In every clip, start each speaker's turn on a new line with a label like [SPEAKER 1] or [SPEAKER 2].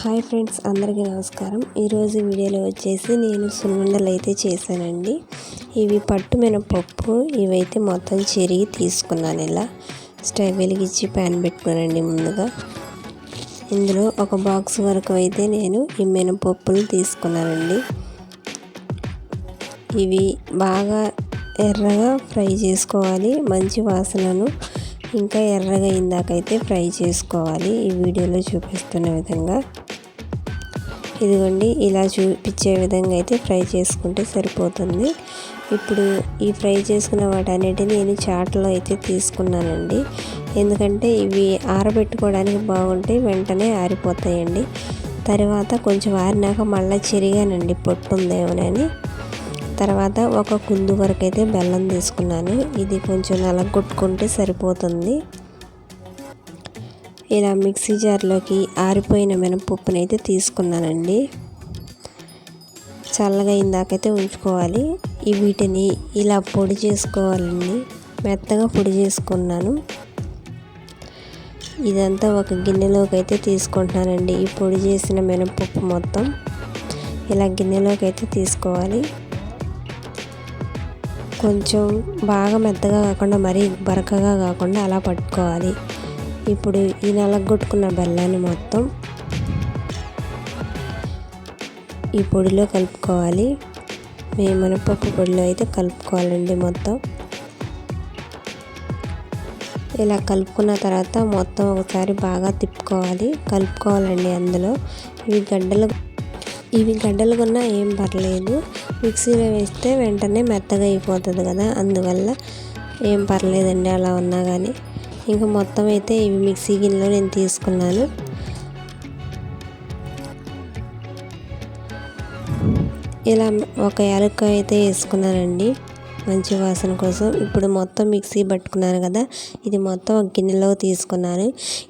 [SPEAKER 1] Hi friends అందరికీ నమస్కారం. ఈరోజు వీడియోలో వచ్చేసి నేను సున్నుండలు అయితే చేశానండి. ఇవి పట్టు మినపప్పు ఇవైతే మొత్తం చెరిగి తీసుకున్నాను ఇలా. స్టవ్ వెలిగించి ప్యాన్ పెట్టుకున్నానండి ముందుగా. ఇందులో ఒక బాక్స్ వరకు అయితే నేను ఈ మినపప్పులు తీసుకున్నానండి. ఇవి బాగా ఎర్రగా ఫ్రై చేసుకోవాలి మంచి వాసనను ఇంకా ఎర్రగా అయిందాకైతే ఫ్రై చేసుకోవాలి. ఈ వీడియోలో చూపిస్తున్న విధంగా. ఇదిగోండి ఇలా చూపించే విధంగా అయితే ఫ్రై చేసుకుంటే సరిపోతుంది. ఇప్పుడు ఈ ఫ్రై చేసుకున్న వాటన్నిటిని నేను చాట్లో అయితే తీసుకున్నానండి. ఎందుకంటే ఇవి ఆరబెట్టుకోవడానికి బాగుంటాయి వెంటనే ఆరిపోతాయండి. తర్వాత కొంచెం ఆరినాక మళ్ళీ చెరిగానండి పొట్టు ఉందేమోనని తర్వాత ఒక కుందు వరకు అయితే బెల్లం తీసుకున్నాను. ఇది కొంచెం నలగొట్టుకుంటే సరిపోతుంది. ఇలా మిక్సీ జార్లోకి ఆరిపోయిన మినపప్పునైతే అయితే తీసుకున్నానండి. చల్లగా ఇందాకైతే ఉంచుకోవాలి. ఈ వీటిని ఇలా పొడి చేసుకోవాలండి. మెత్తగా పొడి చేసుకున్నాను. ఇదంతా ఒక గిన్నెలోకి అయితే తీసుకుంటున్నానండి ఈ పొడి చేసిన మినపప్పు మొత్తం ఇలా గిన్నెలోకి అయితే తీసుకోవాలి. కొంచెం బాగా మెత్తగా కాకుండా మరీ బరకగా కాకుండా అలా పట్టుకోవాలి. ఇప్పుడు ఈ నలగొట్టుకున్న బెల్లాన్ని మొత్తం ఈ పొడిలో కలుపుకోవాలి. మేము మినపప్పు పొడిలో అయితే కలుపుకోవాలండి మొత్తం. ఇలా కలుపుకున్న తర్వాత మొత్తం ఒకసారి బాగా తిప్పుకోవాలి. కలుపుకోవాలండి అందులో. ఇవి గడ్డలు ఇవి గడ్డలు కొన్నా ఏం పర్లేదు. మిక్సీలో వేస్తే వెంటనే మెత్తగా అయిపోతుంది కదా. అందువల్ల ఏం పర్లేదండి అలా ఉన్నా కానీ ఇంకా మొత్తం అయితే ఇవి మిక్సీ గిన్నెలో నేను తీసుకున్నాను. ఇలా ఒక యాలక్క అయితే వేసుకున్నానండి. మంచి వాసన కోసం. ఇప్పుడు మొత్తం మిక్సీ పట్టుకున్నాను కదా ఇది మొత్తం ఒక గిన్నెలో తీసుకున్నాను.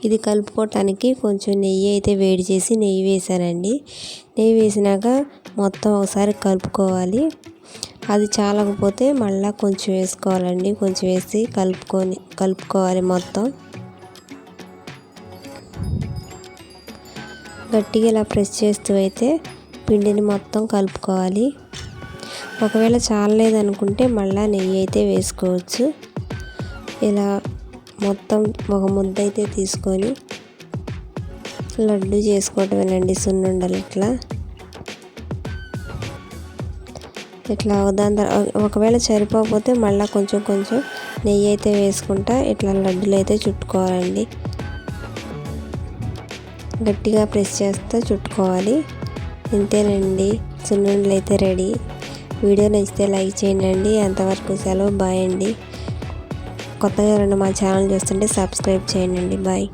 [SPEAKER 1] ఇది కలుపుకోవటానికి కొంచెం నెయ్యి అయితే వేడి చేసి నెయ్యి వేసానండి నెయ్యి వేసినాక మొత్తం ఒకసారి కలుపుకోవాలి. అది చాలకపోతే మళ్ళీ కొంచెం వేసుకోవాలండి. కొంచెం వేసి కలుపుకొని కలుపుకోవాలి మొత్తం. గట్టిగా ఇలా ప్రెస్ చేస్తూ అయితే పిండిని మొత్తం కలుపుకోవాలి. ఒకవేళ చాలలేదనుకుంటే మళ్ళీ నెయ్యి అయితే వేసుకోవచ్చు. ఇలా మొత్తం ఒక ముద్ద అయితే తీసుకొని లడ్డు చేసుకోవటమేనండి సున్నుండలు ఇట్లా. ఇట్లా దాని తర్వాత ఒకవేళ సరిపోకపోతే మళ్ళీ కొంచెం కొంచెం నెయ్యి అయితే వేసుకుంటా ఇట్లా లడ్డులు అయితే చుట్టుకోవాలండి. గట్టిగా ప్రెస్ చేస్తే చుట్టుకోవాలి. ఇంతేనండి. సున్నుండలు అయితే రెడీ. వీడియో నచ్చితే లైక్ చేయండి అంతవరకు సెలవు బాయ్ అండి. కొత్తగా రెండు మా ఛానల్ చూస్తుంటే సబ్స్క్రైబ్ చేయండి బాయ్.